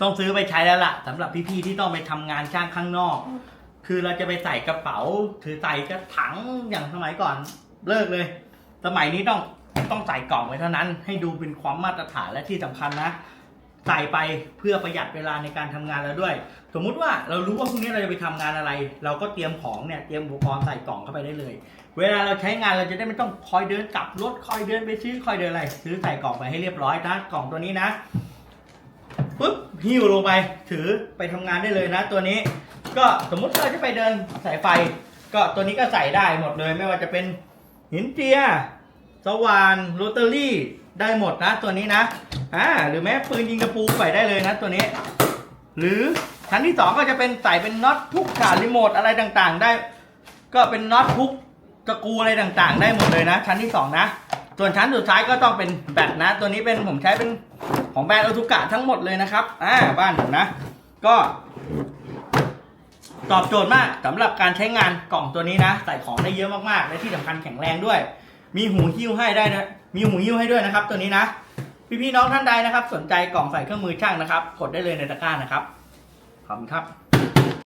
ต้องซื้อไปใช้แล้วล่ะสำหรับพี่ๆที่ต้องไปทำงานช่างข้างนอก คือเราจะไปใส่กระเป๋า ถือใส่กระถังอย่างสมัยก่อนเลิกเลย สมัยนี้ต้องต้องใส่กล่องไว้เท่านั้น ให้ดูเป็นความมาตรฐานและที่สำคัญนะ ใส่ไปเพื่อประหยัดเวลาในการทำงานแล้วด้วย สมมุติว่าเรารู้ว่าพรุ่งนี้เราจะไปทำงานอะไร เราก็เตรียมของเนี่ยเตรียมอุปกรณ์ใส่กล่องเข้าไปได้เลย เวลาเราใช้งานเราจะได้ไม่ต้องคอยเดินกลับรถคอยเดินไปซื้อคอยเดินอะไร ซื้อใส่กล่องไปให้เรียบร้อยนะกล่องตัวนี้นะปุ๊บ หิ้วลงไปถือไปทำงานได้เลยนะ ตัวนี้ก็สมมุติเราจะไปเดินสายไฟ ก็ตัวนี้ก็ใส่ได้หมดเลย ไม่ว่าจะเป็นหินเจีย สว่านโรตารี่ได้หมดนะตัวนี้นะอ่าหรือแม้ปืนยิงกระปูใส่ได้เลยนะตัวนี้ หรือชั้นที่สองก็จะเป็นใส่เป็นน็อตทุกขารีโมทอะไรต่างๆ ได้ ก็เป็นน็อตทุกตะกูอะไรต่างๆ ได้หมดเลยนะ ชั้นที่สองนะส่วนชั้นสุดท้ายก็ต้องเป็นแบตนะ ตัวนี้เป็นผมใช้เป็น ของแบรนด์โอทุกะทั้งหมดเลยนะครับอ่าบ้านผมนะ ก็ ตอบโจทย์มากสำหรับการใช้งานกล่องตัวนี้นะ ใส่ของได้เยอะมากๆ และที่สำคัญแข็งแรงด้วย มีหูหิ้วให้ได้นะมีหูหิ้วให้ด้วยนะครับ ตัวนี้นะ พี่ๆน้องท่านใดนะครับ สนใจกล่องใส่เครื่องมือช่างนะครับ กดได้เลยในตะกร้านะครับขอบคุณครับ